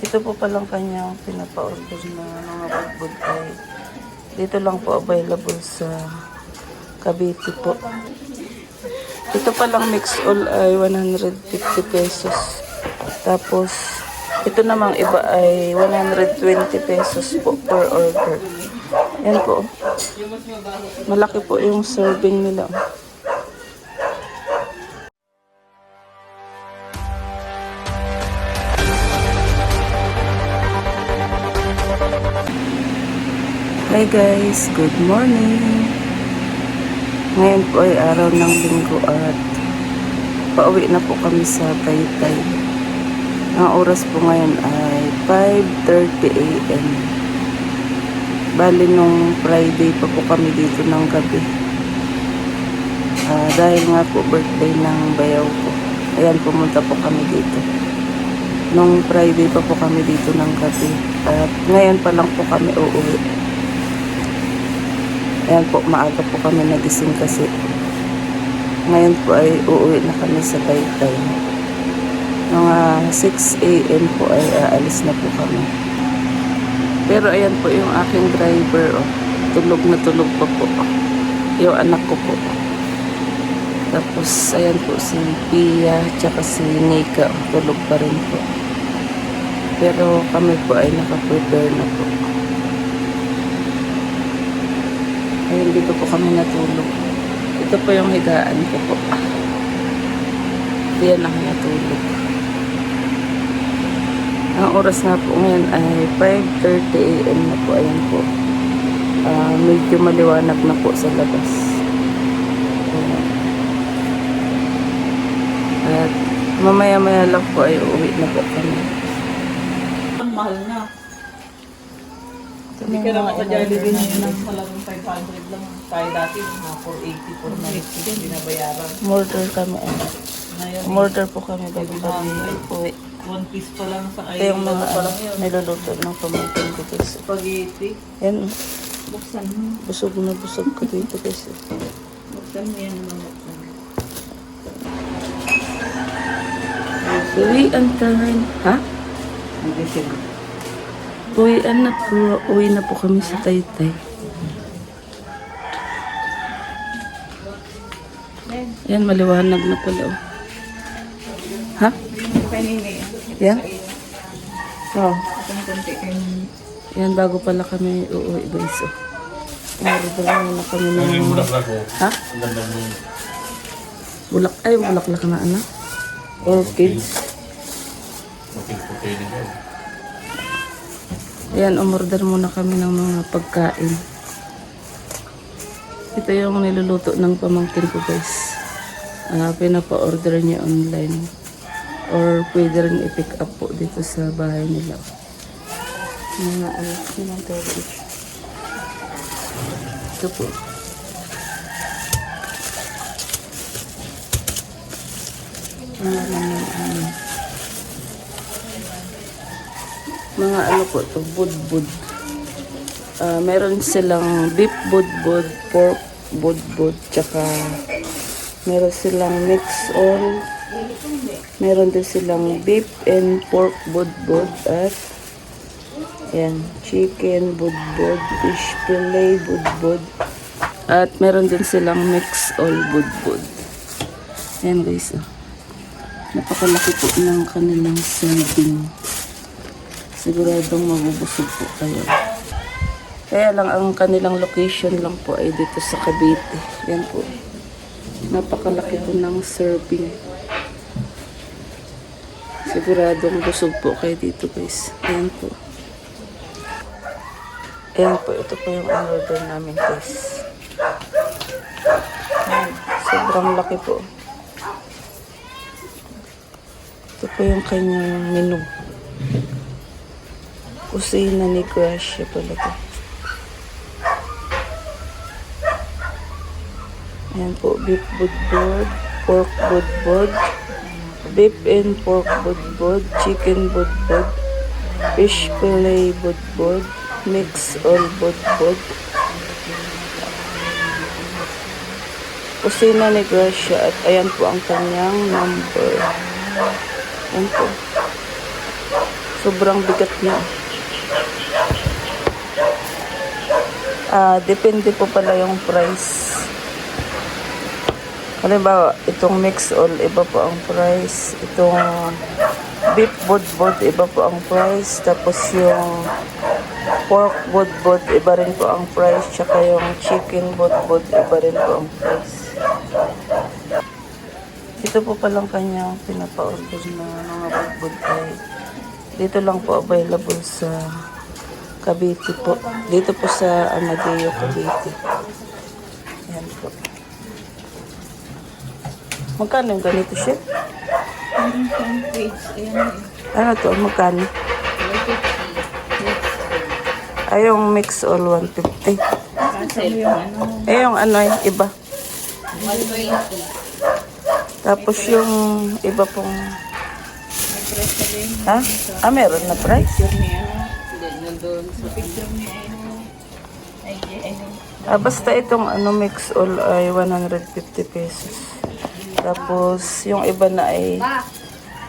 Ito po palang kanyang pinapa-order na mga budbud ay dito lang po available sa Cavite po. Ito palang mix all ay 150 pesos. Tapos, ito namang iba ay 120 pesos po per order. Yan po. Malaki po yung serving nila. Hi guys, good morning. Ngayon po ay araw ng linggo at pauwi na po kami sa Taytay. Ang oras po ngayon ay 5.30 a.m. Bali nung Friday pa po kami dito ng gabi. Ah, dahil nga po birthday ng bayaw ko. Ayan, pumunta po kami dito. Nung Friday pa po kami dito ng gabi. At ngayon pa lang po kami uuwi. Ayan po, maaga po kami nagising kasi. Ngayon po ay uuwi na kami sa Taytay. Mga 6 a.m. po ay aalis na po kami. Pero ayan po yung aking driver. Oh. Tulog na tulog pa po. Yung anak ko po. Tapos ayan po si Pia tsaka si Nika. oh, Tulog pa rin po. Pero kami po ay nakaprepare na po. Dito po kami natulog. Ito po yung higaan ko po. Diyan ako natulog. Ang oras na po ngayon ay 5.30 a.m. na po. Ayan po. Ah, medyo maliwanag na po sa labas. Ayan. At mamaya-maya lang po ay uuwi na po kami. Ang mahal na. Hindi na ka naman mga sa Jollibee in-order ngayon namin. ng talagang 500 lang. Tayo dati, mga 480, 490 binabayaran. Murder kami. Ngayon, Murder po kami bago kami uwi. one piece pa lang sa Ito yung mga pa lang yun. niluluto ng ko guys. Spaghetti. Yan, Buksan mo. busog na busog ko dito guys. Buksan mo yan naman. Buksan mo. Uwian time. Ha? Hindi sila. Uwian na po. Uwi na po kami sa Taytay. Yan, maliwanag na pala. Oh. Ha? Yan? Oh. Konti kayo. Yan, bago pala kami uuwi guys. Oh. Order na kami ng... Ha? Bulak, ay, bulaklak na ano? Orchids. Ayan, umorder muna kami ng mga pagkain. Ito yung niluluto ng pamangkin ko guys. Ah, pinapa-order niya online. Or pwede rin i-pick up po dito sa bahay nila. Mga ano, tawag dito. Ito po. Mga ano, ano. Mga ano po to, budbud. Ah, meron silang beef budbud, pork budbud, tsaka meron silang mix all. Meron din silang beef and pork budbud at yan, chicken budbud, fish fillet budbud. At meron din silang mix all budbud. Yan guys, oh. Napakalaki po ng kanilang serving. Siguradong mabubusog po kayo. Kaya lang ang kanilang location lang po ay dito sa Cavite. Yan po. Napakalaki po ng serving. Siguradong busog po kayo dito guys. Ayan po. Ayan po. Ito po yung order namin guys. Ayan. Sobrang laki po. Ito po yung kanyang menu. Kusina ni Gracia pala to. Ayan po, beef budbud, pork budbud, beef and pork budbud, chicken budbud, fish fillet budbud, mix all budbud. Kusina ni Gracia at ayan po ang kanyang number. Ayan po. Sobrang bigat niya. Ah, depende po pala yung price. Halimbawa, itong mix all, iba po ang price. Itong beef budbud, iba po ang price. Tapos yung pork budbud, iba rin po ang price. Tsaka yung chicken budbud, iba rin po ang price. Ito po palang kanyang pinapa-order na mga budbud ay dito lang po available sa Cavite po. Dito po sa Amadeo, Cavite. Ayan po. Magkano yung ganito siya? Ano to? Magkano? Ay, yung mix all 150. Eh, yung ano yung iba. Tapos yung iba pong... Ha? Ah, meron na price? Ah, basta itong ano mix all ay 150 pesos. Tapos yung iba na ay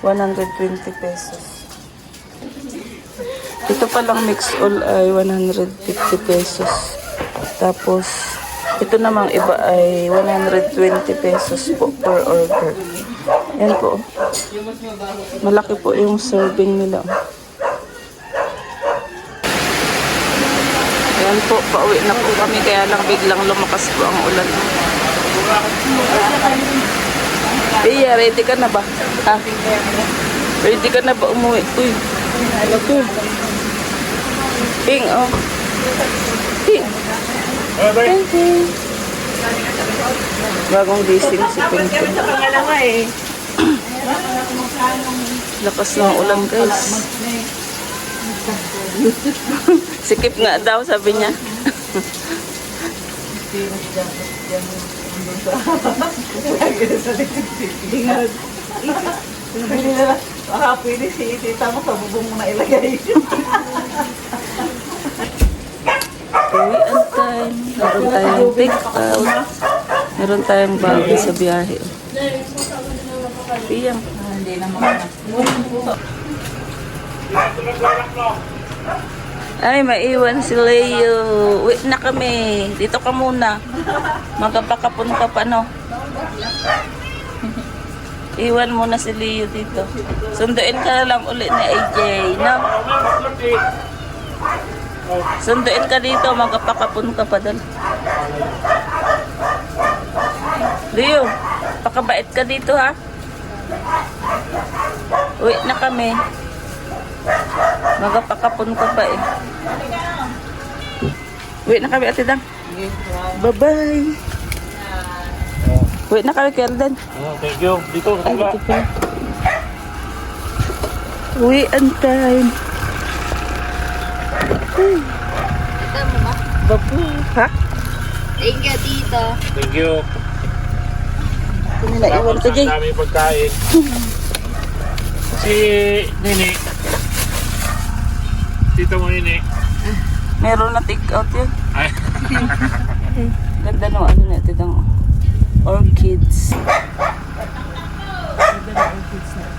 120 pesos. Ito palang mix all ay 150 pesos. Tapos ito namang iba ay 120 pesos po per order. Yan po. Malaki po yung serving nila. Ayan po, pauwi na po kami kaya lang biglang lumakas po ang ulan. Pia, ready ka na ba? Ha? Ready ka na ba umuwi? Uy, ano to? Ping, oh. Ping. Ping, ping. Bagong gising si Ping Ping. Lakas ng ulan, guys. Sikip nga daw, sabi niya. Pwede na Baka pwede si tita mo sa ilagay. Uwian time. Meron tayong take out. Meron tayong bago sa biyahe. Piyang. Hindi naman. Ay, maiwan si Leo. Uwi na kami. Dito ka muna. Magpakapon ka pa, no? Iwan muna si Leo dito. Sunduin ka na lang ulit ni AJ, no? Sunduin ka dito. Magpakapon ka pa doon. Leo, pakabait ka dito, ha? Uwi na kami. Magpakapon ka pa, eh. Uwi na kami, Ate Dang. Bye-bye. Uwi na kami, Kelden. Oh, thank you. Dito, Ay, dito pa. Uwi ang time. Babu. Ha? Thank you, tito. Thank you. Kami na iwan ko dyan. Dami pagkain. si Nini. Tito mo Nini. Meron na take out yun. Ay. Ganda ng ano natin ang orchids. Ganda ng orchids na.